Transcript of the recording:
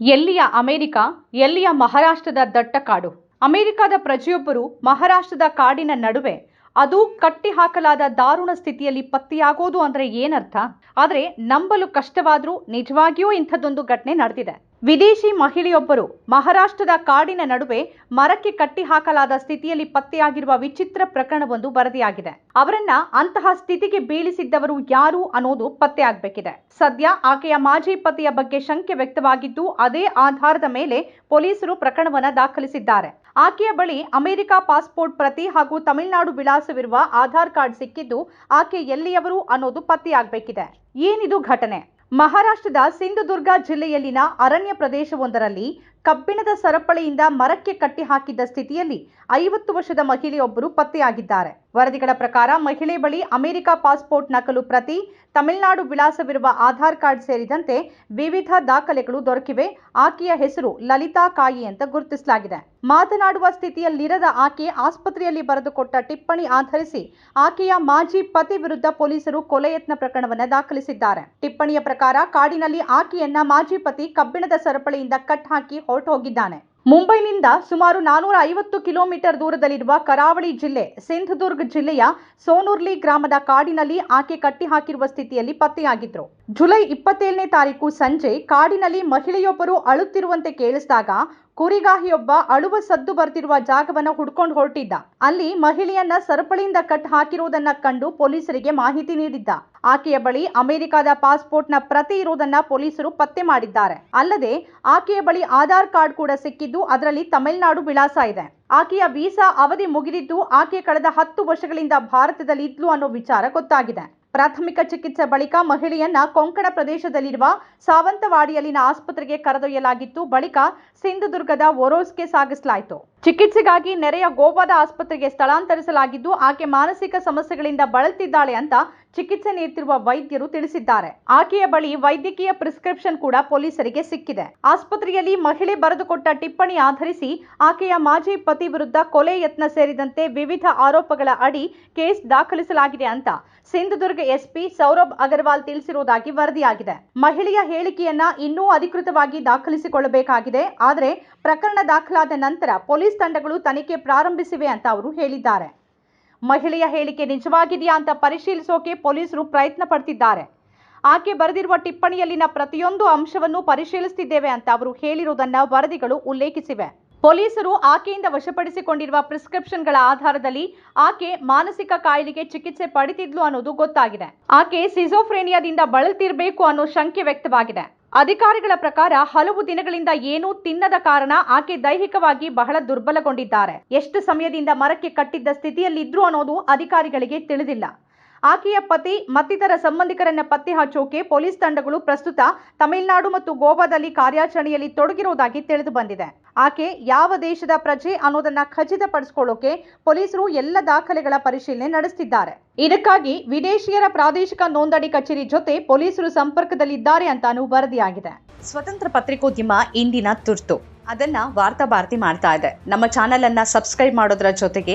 ಎಲ್ಲಿಯ ಅಮೆರಿಕ, ಎಲ್ಲಿಯ ಮಹಾರಾಷ್ಟ್ರದ ದಟ್ಟ ಕಾಡು? ಅಮೆರಿಕದ ಪ್ರಜೆಯೊಬ್ಬರು ಮಹಾರಾಷ್ಟ್ರದ ಕಾಡಿನ ನಡುವೆ ಅದು ಕಟ್ಟಿ ಹಾಕಲಾದ ದಾರುಣ ಸ್ಥಿತಿಯಲ್ಲಿ ಪತ್ತೆಯಾಗೋದು ಅಂದ್ರೆ ಏನರ್ಥ? ಆದರೆ ನಂಬಲು ಕಷ್ಟವಾದ್ರೂ ನಿಜವಾಗಿಯೂ ಇಂಥದ್ದೊಂದು ಘಟನೆ ನಡೆದಿದೆ. ವಿದೇಶಿ ಮಹಿಳೆಯೊಬ್ಬರು ಮಹಾರಾಷ್ಟ್ರದ ಕಾಡಿನ ನಡುವೆ ಮರಕ್ಕೆ ಕಟ್ಟಿಹಾಕಲಾದ ಸ್ಥಿತಿಯಲ್ಲಿ ಪತ್ತೆಯಾಗಿರುವ ವಿಚಿತ್ರ ಪ್ರಕರಣವೊಂದು ವರದಿಯಾಗಿದೆ. ಅವರನ್ನ ಅಂತಹ ಸ್ಥಿತಿಗೆ ಬೀಳಿಸಿದ್ದವರು ಯಾರು ಅನ್ನೋದು ಪತ್ತೆಯಾಗಬೇಕಿದೆ. ಸದ್ಯ ಆಕೆಯ ಮಾಜಿ ಪತಿಯ ಬಗ್ಗೆ ಶಂಕೆ ವ್ಯಕ್ತವಾಗಿದ್ದು, ಅದೇ ಆಧಾರದ ಮೇಲೆ ಪೊಲೀಸರು ಪ್ರಕರಣವನ್ನ ದಾಖಲಿಸಿದ್ದಾರೆ. ಆಕೆಯ ಬಳಿ ಅಮೆರಿಕ ಪಾಸ್ಪೋರ್ಟ್ ಪ್ರತಿ ಹಾಗೂ ತಮಿಳುನಾಡು ವಿಳಾಸವಿರುವ ಆಧಾರ್ ಕಾರ್ಡ್ ಸಿಕ್ಕಿದ್ದು, ಆಕೆ ಎಲ್ಲಿಯವರು ಅನ್ನೋದು ಪತ್ತೆಯಾಗಬೇಕಿದೆ. ಏನಿದು ಘಟನೆ? ಮಹಾರಾಷ್ಟ್ರದ ಸಿಂಧುದುರ್ಗ ಜಿಲ್ಲೆಯಲ್ಲಿನ ಅರಣ್ಯ ಪ್ರದೇಶವೊಂದರಲ್ಲಿ ಕಬ್ಬಿಣದ ಸರಪಳಿಯಿಂದ ಮರಕ್ಕೆ ಕಟ್ಟಿ ಹಾಕಿದ್ದ ಸ್ಥಿತಿಯಲ್ಲಿ ಐವತ್ತು ವರ್ಷದ ಮಹಿಳೆಯೊಬ್ಬರು ಪತ್ತೆಯಾಗಿದ್ದಾರೆ. ವರದಿಗಳ ಪ್ರಕಾರ ಮಹಿಳೆ ಬಳಿ ಅಮೆರಿಕ ಪಾಸ್ಪೋರ್ಟ್ ನಕಲು ಪ್ರತಿ, ತಮಿಳುನಾಡು ವಿಳಾಸವಿರುವ ಆಧಾರ್ ಕಾರ್ಡ್ ಸೇರಿದಂತೆ ವಿವಿಧ ದಾಖಲೆಗಳು ದೊರಕಿವೆ. ಆಕೆಯ ಹೆಸರು ಲಲಿತಾ ಕಾಯಿ ಅಂತ ಗುರುತಿಸಲಾಗಿದೆ. ಮಾತನಾಡುವ ಸ್ಥಿತಿಯಲ್ಲಿರದ ಆಕೆ ಆಸ್ಪತ್ರೆಯಲ್ಲಿ ಬರೆದುಕೊಟ್ಟ ಟಿಪ್ಪಣಿ ಆಧರಿಸಿ ಆಕೆಯ ಮಾಜಿ ಪತಿ ವಿರುದ್ಧ ಪೊಲೀಸರು ಕೊಲೆ ಯತ್ನ ಪ್ರಕರಣವನ್ನು ದಾಖಲಿಸಿದ್ದಾರೆ. ಟಿಪ್ಪಣಿಯ ಪ್ರಕಾರ ಕಾಡಿನಲ್ಲಿ ಆಕೆಯನ್ನ ಮಾಜಿ ಪತಿ ಕಬ್ಬಿಣದ ಸರಪಳಿಯಿಂದ ಕಟ್ ಹಾಕಿ ಹೊರಟು ಹೋಗಿದ್ದಾನೆ ಮುಂಬೈನಿಂದ ಸುಮಾರು ನಾನೂರ ಐವತ್ತು ಕಿಲೋಮೀಟರ್ ದೂರದಲ್ಲಿರುವ ಕರಾವಳಿ ಜಿಲ್ಲೆ, ಸಿಂಧುದುರ್ಗ್ ಜಿಲ್ಲೆಯ ಸೋನುರ್ಲಿ ಗ್ರಾಮದ ಕಾಡಿನಲ್ಲಿ ಆಕೆ ಕಟ್ಟಿಹಾಕಿರುವ ಸ್ಥಿತಿಯಲ್ಲಿ ಪತ್ತೆಯಾಗಿದ್ರು. ಜುಲೈ ಇಪ್ಪತ್ತೇಳನೇ ತಾರೀಕು ಸಂಜೆ ಕಾಡಿನಲ್ಲಿ ಮಹಿಳೆಯೊಬ್ಬರು ಅಳುತ್ತಿರುವಂತೆ ಕೇಳಿಸಿದಾಗ ಕುರಿಗಾಹಿಯೊಬ್ಬ ಅಳುವ ಸದ್ದು ಬರ್ತಿರುವ ಜಾಗವನ್ನು ಹುಡ್ಕೊಂಡು ಹೊರಟಿದ್ದ. ಅಲ್ಲಿ ಮಹಿಳೆಯನ್ನ ಸರಪಳಿಯಿಂದ ಕಟ್ ಹಾಕಿರುವುದನ್ನ ಕಂಡು ಪೊಲೀಸರಿಗೆ ಮಾಹಿತಿ ನೀಡಿದ್ದ. ಆಕೆಯ ಬಳಿ ಅಮೆರಿಕದ ಪಾಸ್ಪೋರ್ಟ್ನ ಪ್ರತಿ ಇರುವುದನ್ನ ಪೊಲೀಸರು ಪತ್ತೆ ಮಾಡಿದ್ದಾರೆ. ಅಲ್ಲದೆ, ಆಕೆಯ ಬಳಿ ಆಧಾರ್ ಕಾರ್ಡ್ ಕೂಡ ಸಿಕ್ಕಿದ್ದು ಅದರಲ್ಲಿ ತಮಿಳುನಾಡು ವಿಳಾಸ ಇದೆ. ಆಕೆಯ ವೀಸಾ ಅವಧಿ ಮುಗಿದಿದ್ದು ಆಕೆ ಕಳೆದ ಹತ್ತು ವರ್ಷಗಳಿಂದ ಭಾರತದಲ್ಲಿ ಇದ್ಲು ಅನ್ನೋ ವಿಚಾರ ಗೊತ್ತಾಗಿದೆ. ಪ್ರಾಥಮಿಕ ಚಿಕಿತ್ಸೆ ಬಳಿಕ ಮಹಿಳೆಯನ್ನ ಕೊಂಕಣ ಪ್ರದೇಶದಲ್ಲಿರುವ ಸಾವಂತವಾಡಿಯಲ್ಲಿನ ಆಸ್ಪತ್ರೆಗೆ ಕರೆದೊಯ್ಯಲಾಗಿತ್ತು. ಬಳಿಕ ಸಿಂಧುದುರ್ಗದ ಒರೋಸ್ಗೆ ಸಾಗಿಸಲಾಯಿತು. ಚಿಕಿತ್ಸೆಗಾಗಿ ನೆರೆಯ ಗೋವಾದ ಆಸ್ಪತ್ರೆಗೆ ಸ್ಥಳಾಂತರಿಸಲಾಗಿದ್ದು, ಆಕೆ ಮಾನಸಿಕ ಸಮಸ್ಯೆಗಳಿಂದ ಬಳಲ್ತಿದ್ದಾಳೆ ಅಂತ ಚಿಕಿತ್ಸೆ ನೀಡುತ್ತಿರುವ ವೈದ್ಯರು ತಿಳಿಸಿದ್ದಾರೆ. ಆಕೆಯ ಬಳಿ ವೈದ್ಯಕೀಯ ಪ್ರಿಸ್ಕ್ರಿಪ್ಷನ್ ಕೂಡ ಪೊಲೀಸರಿಗೆ ಸಿಕ್ಕಿದೆ. ಆಸ್ಪತ್ರೆಯಲ್ಲಿ ಮಹಿಳೆ ಬರೆದುಕೊಟ್ಟ ಟಿಪ್ಪಣಿ ಆಧರಿಸಿ ಆಕೆಯ ಮಾಜಿ ಪತಿ ವಿರುದ್ಧ ಕೊಲೆ ಯತ್ನ ಸೇರಿದಂತೆ ವಿವಿಧ ಆರೋಪಗಳ ಅಡಿ ಕೇಸ್ ದಾಖಲಿಸಲಾಗಿದೆ ಅಂತ ಸಿಂಧುದುರ್ಗ ಎಸ್ಪಿ ಸೌರಭ್ ಅಗರ್ವಾಲ್ ತಿಳಿಸಿರುವುದಾಗಿ ವರದಿಯಾಗಿದೆ. ಮಹಿಳೆಯ ಹೇಳಿಕೆಯನ್ನ ಇನ್ನೂ ಅಧಿಕೃತವಾಗಿ ದಾಖಲಿಸಿಕೊಳ್ಳಬೇಕಾಗಿದೆ. ಆದರೆ ಪ್ರಕರಣ ದಾಖಲಾದ ನಂತರ ಪೊಲೀಸ್ ತಂಡಗಳು ತನಿಖೆ ಪ್ರಾರಂಭಿಸಿವೆ ಅಂತ ಅವರು ಹೇಳಿದ್ದಾರೆ. ಮಹಿಳೆಯ ಹೇಳಿಕೆ ನಿಜವಾಗಿದೆಯಾ ಅಂತ ಪರಿಶೀಲಿಸೋಕೆ ಪೊಲೀಸರು ಪ್ರಯತ್ನ ಪಡ್ತಿದ್ದಾರೆ. ಆಕೆ ಬರೆದಿರುವ ಟಿಪ್ಪಣಿಯಲ್ಲಿನ ಪ್ರತಿಯೊಂದು ಅಂಶವನ್ನು ಪರಿಶೀಲಿಸುತ್ತಿದ್ದೇವೆ ಅಂತ ಅವರು ಹೇಳಿರುವುದನ್ನ ವರದಿಗಳು ಉಲ್ಲೇಖಿಸಿವೆ. ಪೊಲೀಸರು ಆಕೆಯಿಂದ ವಶಪಡಿಸಿಕೊಂಡಿರುವ ಪ್ರಿಸ್ಕ್ರಿಪ್ಷನ್ಗಳ ಆಧಾರದಲ್ಲಿ ಆಕೆ ಮಾನಸಿಕ ಕಾಯಿಲೆಗೆ ಚಿಕಿತ್ಸೆ ಪಡಿತಿದ್ಲು ಅನ್ನೋದು ಗೊತ್ತಾಗಿದೆ. ಆಕೆ ಸಿಜೋಫ್ರೇನಿಯಾದಿಂದ ಬಳಲ್ತಿರ್ಬೇಕು ಅನ್ನೋ ಶಂಕೆ ವ್ಯಕ್ತವಾಗಿದೆ. ಅಧಿಕಾರಿಗಳ ಪ್ರಕಾರ ಹಲವು ದಿನಗಳಿಂದ ಏನೂ ತಿನ್ನದ ಕಾರಣ ಆಕೆ ದೈಹಿಕವಾಗಿ ಬಹಳ ದುರ್ಬಲಗೊಂಡಿದ್ದಾರೆ. ಎಷ್ಟು ಸಮಯದಿಂದ ಮರಕ್ಕೆ ಕಟ್ಟಿದ್ದ ಸ್ಥಿತಿಯಲ್ಲಿದ್ರು ಅನ್ನೋದು ಅಧಿಕಾರಿಗಳಿಗೆ ತಿಳಿದಿಲ್ಲ. ಆಕೆಯ ಪತಿ ಮತ್ತಿತರ ಸಂಬಂಧಿಕರನ್ನ ಪತ್ತೆ ಹಚ್ಚೋಕೆ ಪೊಲೀಸ್ ತಂಡಗಳು ಪ್ರಸ್ತುತ ತಮಿಳುನಾಡು ಮತ್ತು ಗೋವಾದಲ್ಲಿ ಕಾರ್ಯಾಚರಣೆಯಲ್ಲಿ ತೊಡಗಿರುವುದಾಗಿ ತಿಳಿದು ಬಂದಿದೆ. ಆಕೆ ಯಾವ ದೇಶದ ಪ್ರಜೆ ಅನ್ನೋದನ್ನ ಖಚಿತಪಡಿಸಿಕೊಳ್ಳೋಕೆ ಪೊಲೀಸರು ಎಲ್ಲ ದಾಖಲೆಗಳ ಪರಿಶೀಲನೆ ನಡೆಸುತ್ತಿದ್ದಾರೆ ಇದಕ್ಕಾಗಿ ವಿದೇಶಿಯರ ಪ್ರಾದೇಶಿಕ ನೋಂದಣಿ ಕಚೇರಿ ಜೊತೆ ಪೊಲೀಸರು ಸಂಪರ್ಕದಲ್ಲಿದ್ದಾರೆ ಅಂತಾನೂ ವರದಿಯಾಗಿದೆ. ಸ್ವತಂತ್ರ ಪತ್ರಿಕೋದ್ಯಮ ಇಂದಿನ ತುರ್ತು. ಅದನ್ನ ವಾರ್ತಾ ಭಾರತಿ ಮಾಡ್ತಾ ಇದೆ. ನಮ್ಮ ಚಾನೆಲ್ ಅನ್ನ ಸಬ್ಸ್ಕ್ರೈಬ್ ಮಾಡೋದ್ರ ಜೊತೆಗೆ